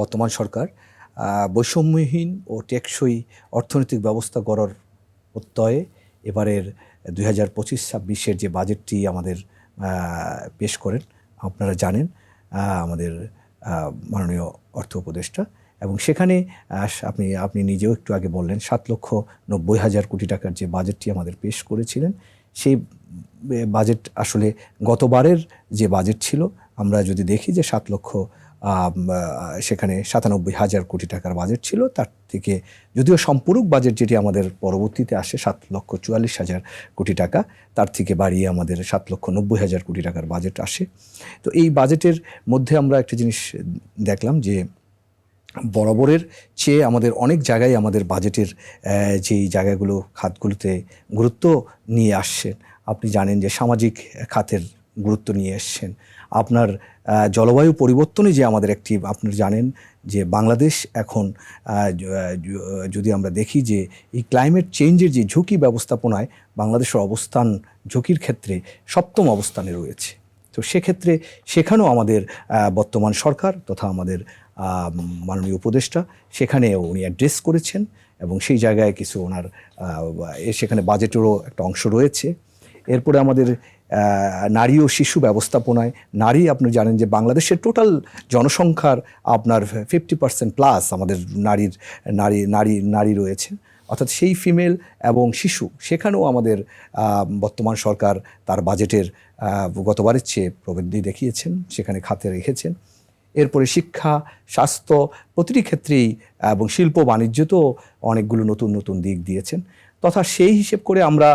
বর্তমান সরকার বৈষম্যহীন ও টেকসই অর্থনৈতিক ব্যবস্থা গড়ার প্রত্যয়ে এবারের দুই হাজার পঁচিশ ছাব্বিশের যে বাজেটটি আমাদের পেশ করেন, আপনারা জানেন আমাদের মাননীয় অর্থ উপদেষ্টা। এবং সেখানে আপনি আপনি নিজেও একটু আগে বললেন, সাত লক্ষ নব্বই হাজার কোটি টাকার যে বাজেটটি আমাদের পেশ করেছিলেন, সেই বাজেট আসলে গতবারের যে বাজেট ছিল, আমরা যদি দেখি যে সাত লক্ষ সেখানে সাতানব্বই হাজার কোটি টাকার বাজেট ছিল। তার থেকে যদিও সম্পূরক বাজেট যেটি আমাদের পরবর্তীতে আসে সাত লক্ষ চুয়াল্লিশ হাজার কোটি টাকা, তার থেকে বাড়িয়ে আমাদের সাত লক্ষ নব্বই হাজার কোটি টাকার বাজেট আসে। তো এই বাজেটের মধ্যে আমরা একটা জিনিস দেখলাম যে, বরাবরের চেয়ে আমাদের অনেক জায়গায় আমাদের বাজেটের যেই জায়গাগুলো খাতগুলোতে গুরুত্ব নিয়ে আসছেন। আপনি জানেন যে সামাজিক খাতের গুরুত্ব নিয়ে এসছেন। আপনার জলবায়ু পরিবর্তনে যে আমাদের একটি, আপনারা জানেন যে বাংলাদেশ এখন যদি আমরা দেখি যে এই ক্লাইমেট চেঞ্জের যে ঝুঁকি ব্যবস্থাপনায় বাংলাদেশের অবস্থান ঝুঁকির ক্ষেত্রে সপ্তম অবস্থানে রয়েছে। তো সেক্ষেত্রে সেখানেও আমাদের বর্তমান সরকার তথা আমাদের মাননীয় উপদেষ্টা সেখানে উনি অ্যাড্রেস করেছেন এবং সেই জায়গায় কিছু ওনার সেখানে বাজেটেরও একটা অংশ রয়েছে। এরপরে আমাদের নারী ও শিশু ব্যবস্থাপনায়, নারী আপনি জানেন যে বাংলাদেশের টোটাল জনসংখ্যার আপনার ফিফটি পার্সেন্ট প্লাস আমাদের নারীর, নারী নারী নারী রয়েছেন অর্থাৎ সেই ফিমেল এবং শিশু, সেখানেও আমাদের বর্তমান সরকার তার বাজেটের গতবারের চেয়ে প্রবৃদ্ধি দেখিয়েছেন, সেখানে খাতে রেখেছেন। এরপরে শিক্ষা, স্বাস্থ্য, প্রতিটি ক্ষেত্রেই এবং শিল্প বাণিজ্য তো অনেকগুলো নতুন নতুন দিক দিয়েছেন। তথা সেই হিসেব করে আমরা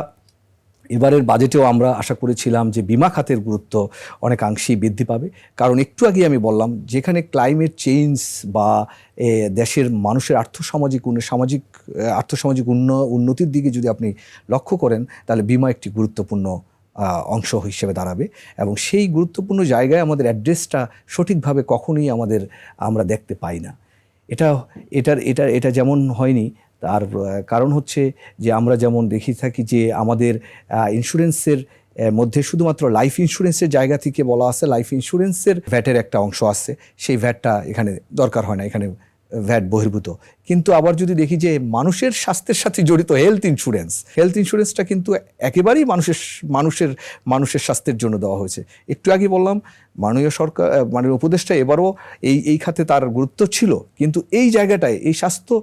এবারের বাজেটেও আমরা আশা করেছিলাম যে বিমা খাতের গুরুত্ব অনেকাংশেই বৃদ্ধি পাবে। কারণ একটু আগে আমি বললাম, যেখানে ক্লাইমেট চেঞ্জ বা দেশের মানুষের আর্থসামাজিক সামাজিক আর্থসামাজিক উন্ন, উন্নতির দিকে যদি আপনি লক্ষ্য করেন, তাহলে বিমা একটি গুরুত্বপূর্ণ অংশ হিসেবে দাঁড়াবে। এবং সেই গুরুত্বপূর্ণ জায়গায় আমাদের অ্যাড্রেসটা সঠিকভাবে কখনোই আমাদের আমরা দেখতে পাই না। এটা, এটার, এটা এটা যেমন হয়নি তার কারণ হচ্ছে যে আমরা যেমন দেখি থাকি যে আমাদের ইন্স্যুরেন্সের মধ্যে শুধুমাত্র লাইফ ইন্স্যুরেন্সের জায়গা থেকে বলা আছে লাইফ ইন্স্যুরেন্সের ভ্যাটের একটা অংশ আছে। সেই ভ্যাটটা এখানে দরকার হয় না, এখানে ভ্যাট বহির্ভূত। কিন্তু আবার যদি দেখি যে মানুষের স্বাস্থ্যের সাথে জড়িত হেলথ ইন্স্যুরেন্স হেলথ ইন্স্যুরেন্সটা কিন্তু একেবারেই মানুষের মানুষের মানুষের স্বাস্থ্যের জন্য দেওয়া হয়েছে। একটু আগে বললাম, মাননীয় সরকার মাননীয় উপদেষ্টা এবারও এই এই খাতে তার গুরুত্ব ছিল। কিন্তু এই জায়গাটায় এই স্বাস্থ্য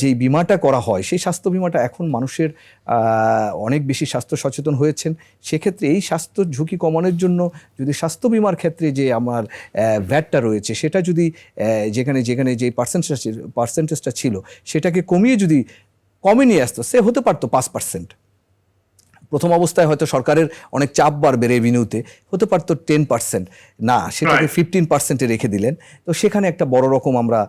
যেই বিমাটা করা হয়, সেই স্বাস্থ্য বিমাটা এখন মানুষের অনেক বেশি স্বাস্থ্য সচেতন হয়েছেন। সেক্ষেত্রে এই স্বাস্থ্য ঝুঁকি কমানোর জন্য যদি স্বাস্থ্য বিমার ক্ষেত্রে যে আমার ভ্যাটটা রয়েছে, সেটা যদি যেখানে যেখানে যে পার্সেন্টেজ পার্সেন্টেজটা ছিল সেটাকে কমিয়ে যদি কমে নিয়ে আসতো সে হতে পারতো পাঁচ পার্সেন্ট প্রথম অবস্থায় হয়তো সরকারের অনেক চাপ বাড়বে রেভিনিউতে হতে পারতো টেন পার্সেন্ট না সেটাকে ফিফটিন পার্সেন্টে রেখে দিলেন। তো সেখানে একটা বড় রকম আমরা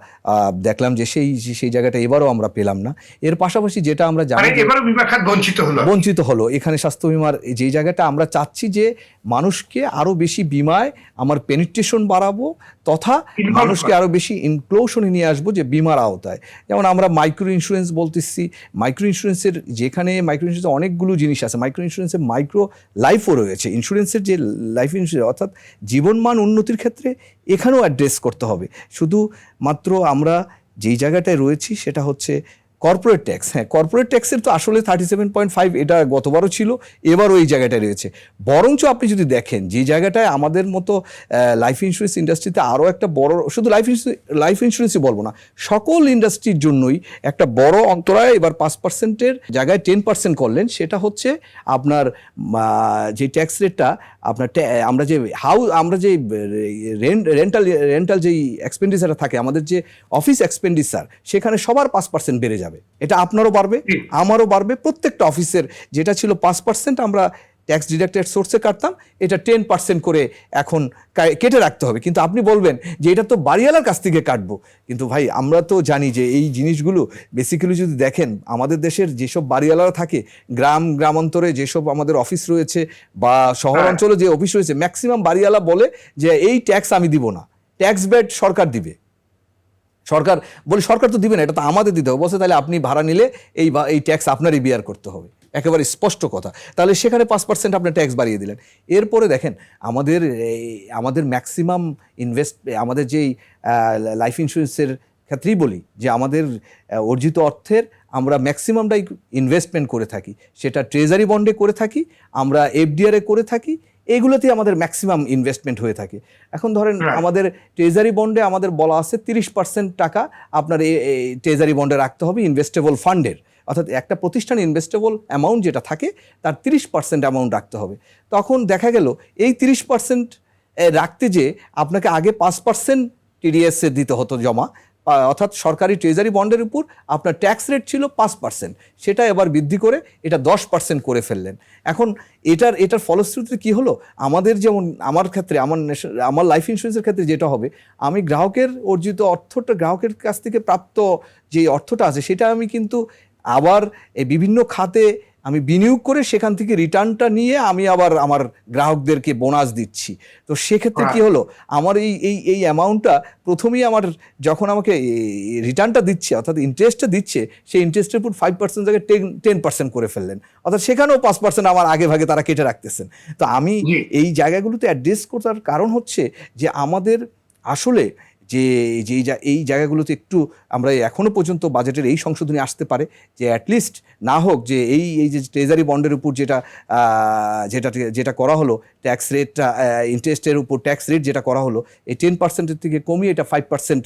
দেখলাম যে সেই সেই জায়গাটা এবারও আমরা পেলাম না। এর পাশাপাশি যেটা আমরা জানি মানে বঞ্চিত হলো। বঞ্চিত হলো। এখানে স্বাস্থ্য বিমার যে জায়গাটা আমরা চাচ্ছি যে মানুষকে আরও বেশি বিমায় আমার পেনিট্রেশন বাড়াবো তথা মানুষকে আরও বেশি ইনক্লোশনে নিয়ে আসব যে বিমার আওতায়। যেমন আমরা মাইক্রো ইন্স্যুরেন্স বলতেছি। মাইক্রো ইন্স্যুরেন্সের যেখানে মাইক্রো ইন্স্যুরেন্সের অনেকগুলো জিনিস আছে। মাইক্রো ইন্স্যুরেন্সে মাইক্রো লাইফও রয়েছে। ইন্স্যুরেন্সের যে লাইফ ইন্স্যুরেন্স অর্থাৎ জীবনমান উন্নতির ক্ষেত্রে এখানেও অ্যাড্রেস করতে হবে। শুধু মাত্র আমরা যেই জায়গাটায় রয়েছি, সেটা হচ্ছে কর্পোরেট ট্যাক্স হ্যাঁ কর্পোরেট ট্যাক্সের তো আসলে থার্টি সেভেন পয়েন্ট ফাইভ এটা গতবারও ছিল, এবারও এই জায়গাটায় রয়েছে। বরঞ্চ আপনি যদি দেখেন, যে জায়গাটায় আমাদের মতো লাইফ ইন্স্যুরেন্স ইন্ডাস্ট্রিতে আরও একটা বড়, শুধু লাইফ লাইফ ইন্স্যুরেন্সই বলব না, সকল ইন্ডাস্ট্রির জন্যই একটা বড় অন্তরায় এবার পাঁচ পার্সেন্টের জায়গায় টেন পার্সেন্ট করলেন, সেটা হচ্ছে আপনার যে ট্যাক্স রেটটা আপনার আমরা যে হাউ আমরা যে রেন্ট রেন্টাল রেন্টাল যেই এক্সপেন্ডিচারটা থাকে, আমাদের যে অফিস এক্সপেন্ডিচার সেখানে সবার পাঁচ পার্সেন্ট বেড়ে যাবে। এটা আপনারও বাড়বে আমারও বাড়বে। প্রত্যেকটা অফিসের যেটা ছিল পাঁচ পার্সেন্ট আমরা ট্যাক্স ডিডাক্টেড সোর্সে কাটতাম এটা টেন পার্সেন্ট করে এখন কেটে রাখতে হবে। কিন্তু আপনি বলবেন যে এটা তো বাড়িওয়ালার কাছ থেকে কাটবো। কিন্তু ভাই আমরা তো জানি যে এই জিনিসগুলো বেসিক্যালি যদি দেখেন আমাদের দেশের যেসব বাড়িওয়ালারা থাকে গ্রাম গ্রামান্তরে যেসব আমাদের অফিস রয়েছে বা শহর অঞ্চলে যে অফিস রয়েছে ম্যাক্সিমাম বাড়িওয়ালা বলে যে এই ট্যাক্স আমি দিব না। ট্যাক্স ব্যাট সরকার দিবে। সরকার, বলি সরকার তো দিবে না, এটা তো আমাদের দিতে হবে। বলছে তাহলে আপনি ভাড়া নিলে এই এই ট্যাক্স আপনারই বিয়ার করতে হবে। একেবারে স্পষ্ট কথা। তাহলে সেখানে পাঁচ পার্সেন্ট আপনার ট্যাক্স বাড়িয়ে দিলেন। এরপরে দেখেন, আমাদের আমাদের ম্যাক্সিমাম ইনভেস্ট আমাদের যেই লাইফ ইন্স্যুরেন্সের ক্ষেত্রেই বলি যে আমাদের অর্জিত অর্থের আমরা ম্যাক্সিমামটাই ইনভেস্টমেন্ট করে থাকি। সেটা ট্রেজারি বন্ডে করে থাকি, আমরা এফডিআরে করে থাকি এগুলোতে আমাদের ম্যাক্সিমাম ইনভেস্টমেন্ট হয়ে থাকে। এখন ধরেন আমাদের ট্রেজারি বন্ডে আমাদের বলা আছে তিরিশ পার্সেন্ট টাকা আপনার এই ট্রেজারি বন্ডে রাখতে হবে ইনভেস্টেবল ফান্ডের অর্থাৎ একটা প্রতিষ্ঠান ইনভেস্টেবল অ্যামাউন্ট যেটা থাকে তার তিরিশ পার্সেন্ট অ্যামাউন্ট রাখতে হবে। তখন দেখা গেল এই তিরিশ পার্সেন্ট রাখতে যে আপনাকে আগে পাঁচ পার্সেন্ট টিডিএসে দিতে হতো জমা অর্থাৎ সরকারি ট্রেজারি বন্ডের উপর আপনার ট্যাক্স রেট ছিল পাঁচ পার্সেন্ট সেটা এবার বৃদ্ধি করে এটা দশ পার্সেন্ট করে ফেললেন। এখন এটার এটার ফলশ্রুতিতে কি হলো? আমাদের যেমন, আমার ক্ষেত্রে, আমার আমার লাইফ ইন্স্যুরেন্সের ক্ষেত্রে যেটা হবে, আমি গ্রাহকের অর্জিত অর্থটা, গ্রাহকের কাছ থেকে প্রাপ্ত যে অর্থটা আছে, সেটা আমি কিন্তু আবার বিভিন্ন খাতে আমি বিনিয়োগ করে সেখান থেকে রিটার্নটা নিয়ে আমি আবার আমার গ্রাহকদেরকে বোনাস দিচ্ছি। তো সেক্ষেত্রে কি হলো? আমার এই এই এই অ্যামাউন্টটা প্রথমেই আমার যখন আমাকে রিটার্নটা দিচ্ছে অর্থাৎ ইন্টারেস্টটা দিচ্ছে সেই ইন্টারেস্টের উপর ফাইভ পার্সেন্ট জায়গায় টেন টেন পার্সেন্ট করে ফেললেন। অর্থাৎ সেখানেও পাঁচ পার্সেন্ট আমার আগে ভাগে তারা কেটে রাখতেছেন। তো আমি এই জায়গাগুলোতে অ্যাড্রেস করার কারণ হচ্ছে যে আমাদের আসলে যে যে এই জা- এই জায়গাগুলোতে একটু আমরা এখনও পর্যন্ত বাজেটের এই সংশোধনী আসতে পারে যে অ্যাটলিস্ট না হোক যে এই এই যে ট্রেজারি বন্ডের উপর যেটা যেটা যেটা করা হলো ট্যাক্স রেটটা ইন্টারেস্টের উপর ট্যাক্স রেট যেটা করা হলো, এই টেন পার্সেন্টের থেকে কমিয়ে এটা ফাইভ পার্সেন্ট